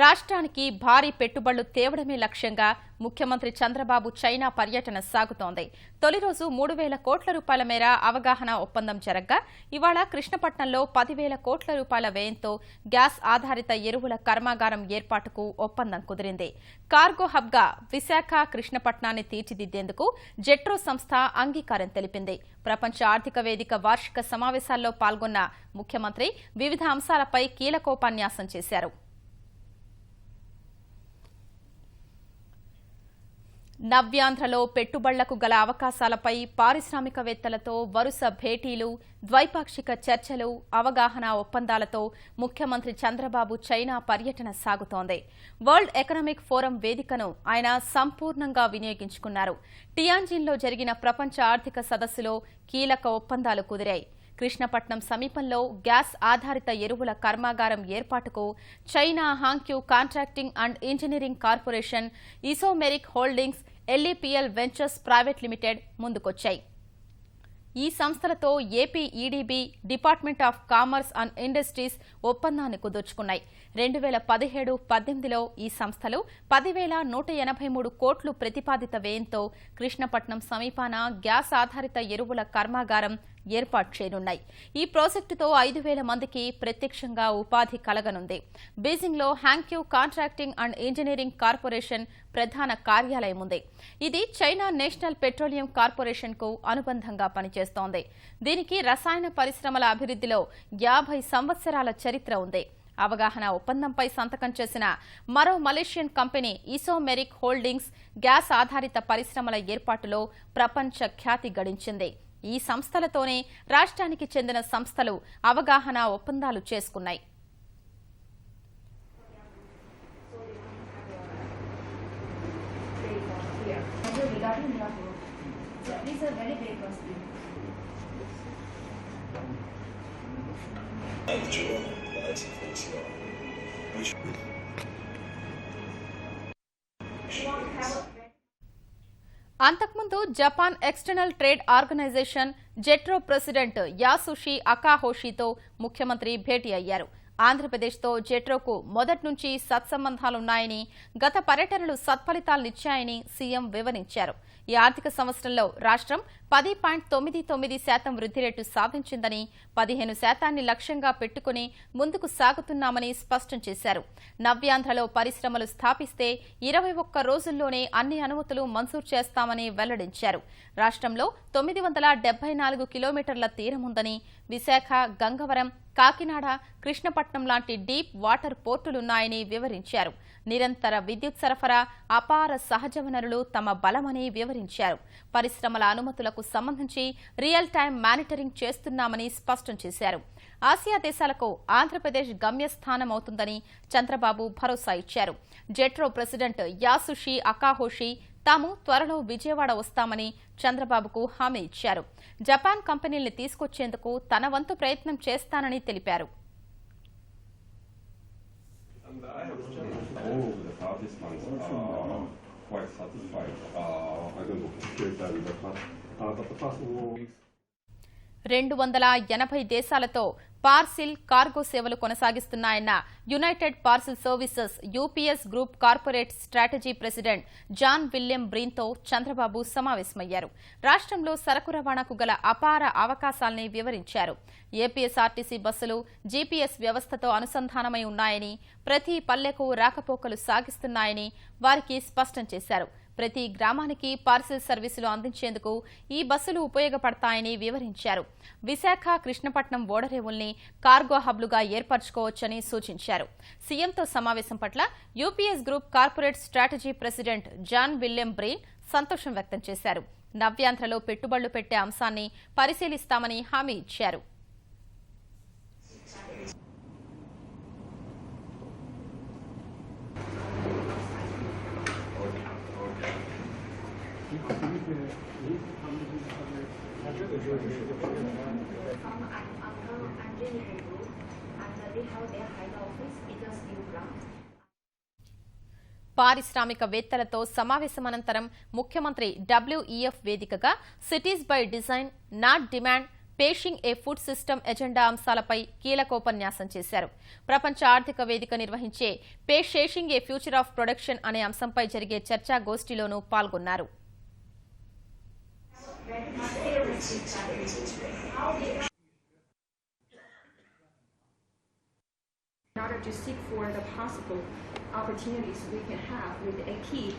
రాష్ట్రానికి భారీ పెట్టుబడులు తేవడమే లక్ష్యంగా ముఖ్యమంత్రి చంద్రబాబు చైనా పర్యటన సాగుతోంది. తొలి రోజు మూడు వేల కోట్ల రూపాయల మేర అవగాహన ఒప్పందం జరగ్గా. ఇవాళ కృష్ణపట్నంలో పదివేల కోట్ల రూపాయల వ్యయంతో గ్యాస్ ఆధారిత ఎరువుల కర్మాగారం ఏర్పాటుకు ఒప్పందం కుదిరింది. కార్గో హబ్గా విశాఖ కృష్ణపట్నాన్ని తీర్చిదిద్దేందుకు జెట్రో సంస్థ అంగీకారం తెలిపింది. ప్రపంచ ఆర్థిక వేదిక వార్షిక సమావేశాల్లో పాల్గొన్న ముఖ్యమంత్రి వివిధ అంశాలపై కీలకోపన్యాసం చేశారు. నవ్యాంధ్రలో పెట్టుబడులకు గల అవకాశాలపై పారిశ్రామికవేత్తలతో వరుస భేటీలు ద్వైపాక్షిక చర్చలు అవగాహన ఒప్పందాలతో ముఖ్యమంత్రి చంద్రబాబు చైనా పర్యటన సాగుతోంది. వరల్డ్ ఎకనామిక్ ఫోరం వేదికను ఆయన సంపూర్ణంగా వినియోగించుకున్నారు. టియాంజిన్లో జరిగిన ప్రపంచ ఆర్థిక సదస్సులో కీలక ఒప్పందాలు కుదిరాయి. కృష్ణపట్నం సమీపంలో గ్యాస్ ఆధారిత ఎరువుల కర్మాగారం ఏర్పాటుకు China Huanqiu contracting and engineering corporation Isomeric holdings LEPL ventures private limited ముందుకొచ్చాయి. ఈ సంస్థలతో AP EDB department of commerce and industries ఒప్పందాన్ని కుదుర్చుకున్నాయి. రెండు వేల పదిహేడు పద్దెనిమిదిలో ఈ సంస్థలు పదివేల నూట ఎనభై మూడు కోట్లు ప్రతిపాదిత వ్యయంతో కృష్ణపట్నం సమీపాన గ్యాస్ ఆధారిత ఎరువుల కర్మాగారం ఏర్పాటు చేయనున్నాయి. ఈ ప్రాజెక్టుతో ఐదు వేల మందికి ప్రత్యక్షంగా ఉపాధి కలగనుంది. బీజింగ్లో Huanqiu contracting and engineering corporation ప్రధాన కార్యాలయం ఉంది. ఇది చైనా నేషనల్ పెట్రోలియం కార్పొరేషన్కు అనుబంధంగా పనిచేస్తోంది. దీనికి రసాయన పరిశ్రమల అభివృద్ధిలో యాభై సంవత్సరాల చరిత్ర ఉంది. అవగాహన ఒప్పందంపై సంతకం చేసిన మరో Malaysian company Isomeric holdings gas ఆధారిత పరిశ్రమల ఏర్పాటులో ప్రపంచ ఖ్యాతి గడించింది ఈ సంస్థలతోనే రాష్ట్రానికి చెందిన సంస్థలు అవగాహన ఒప్పందాలు చేసుకున్నాయి Thank you. Your work, అంతకుముందు Japan external trade organisation JETRO president Yasushi అకాహోషితో ముఖ్యమంత్రి భేటీ అయ్యారు. ఆంధ్రప్రదేశ్తో జెట్రోకు మొదటి నుంచి సత్సంబంధాలున్నాయని గత పర్యటనలు సత్ఫలితాలనిచ్చాయని సీఎం వివరించారు. ఈ ఆర్థిక సంవత్సరంలో రాష్ట్రం పది పాయింట్ తొమ్మిది తొమ్మిది శాతం వృద్ధి రేటు సాధించిందని పదిహేను శాతాన్ని లక్ష్యంగా పెట్టుకుని ముందుకు సాగుతున్నామని స్పష్టం చేశారు. నవ్యాంధ్రలో పరిశ్రమలు స్థాపిస్తే ఇరవై ఒక్క రోజుల్లోనే అన్ని అనుమతులు మంజూరు చేస్తామని వెల్లడించారు. రాష్ట్రంలో తొమ్మిది వందల డెబ్బై నాలుగు కిలోమీటర్ల తీరముందని విశాఖ గంగవరం కాకినాడ కృష్ణపట్నం లాంటి డీప్ వాటర్ పోర్టులున్నాయని వివరించారు. నిరంతర విద్యుత్ సరఫరా అపార సహజ వనరులు తమ బలమని వివరించారు. పరిశ్రమల అనుమతులకు సంబంధించి రియల్ టైం మానిటరింగ్ చేస్తున్నామని స్పష్టం చేశారు. ఆసియా దేశాలకు ఆంధ్రప్రదేశ్ గమ్యస్థానం అవుతుందని చంద్రబాబు భరోసా ఇచ్చారు. జెట్రో ప్రెసిడెంట్ యాసుషి అకాహోషి తాము త్వరలో విజయవాడ వస్తామని చంద్రబాబుకు హామీ ఇచ్చారు. జపాన్ కంపెనీల్ని తీసుకొచ్చేందుకు తన వంతు ప్రయత్నం చేస్తానని తెలిపారు. All the participants are quite satisfied. Uh, I don't know, uh, the past, uh, but the past weeks. రెండు వందల ఎనభై దేశాలతో పార్సిల్ కార్గో సేవలు కొనసాగిస్తున్నాయన్న United Parcel Services UPS group corporate strategy president John William బ్రీన్తో Chandrababu సమావేశమయ్యారు. రాష్ట్రంలో సరకు రవాణాకు గల అపార అవకాశాల్ని వివరించారు. ఏపీఎస్ఆర్టీసీ బస్సులు జీపీఎస్ వ్యవస్థతో అనుసంధానమై ఉన్నాయని ప్రతి పల్లెకు రాకపోకలు సాగిస్తున్నాయని వారికి స్పష్టం చేశారు. ప్రతి గ్రామానికి పార్సిల్ సర్వీసులు అందించేందుకు ఈ బస్సులు ఉపయోగపడతాయని వివరించారు. విశాఖ కృష్ణపట్నం ఓడరేవుల్ని కార్గో హబ్లుగా ఏర్పరచుకోవచ్చని సూచించారు. సీఎంతో సమావేశం పట్ల UPS group corporate strategy president John William Breen సంతోషం వ్యక్తం చేశారు. నవ్యాంధ్రలో పెట్టుబడులు పెట్టే అంశాన్ని పరిశీలిస్తామని హామీ ఇచ్చారు. పారిశ్రామికవేత్తలతో సమావేశం అనంతరం ముఖ్యమంత్రి డబ్ల్యూఈఎఫ్ వేదికగా cities by design not demand shaping a food system agenda అంశాలపై కీలకోపన్యాసం చేశారు. ప్రపంచ ఆర్థిక వేదిక నిర్వహించే shaping a future of production అనే అంశంపై జరిగే చర్చా గోష్ఠిలోనూ పాల్గొన్నారు. In order to seek for the possible opportunities we can have with a key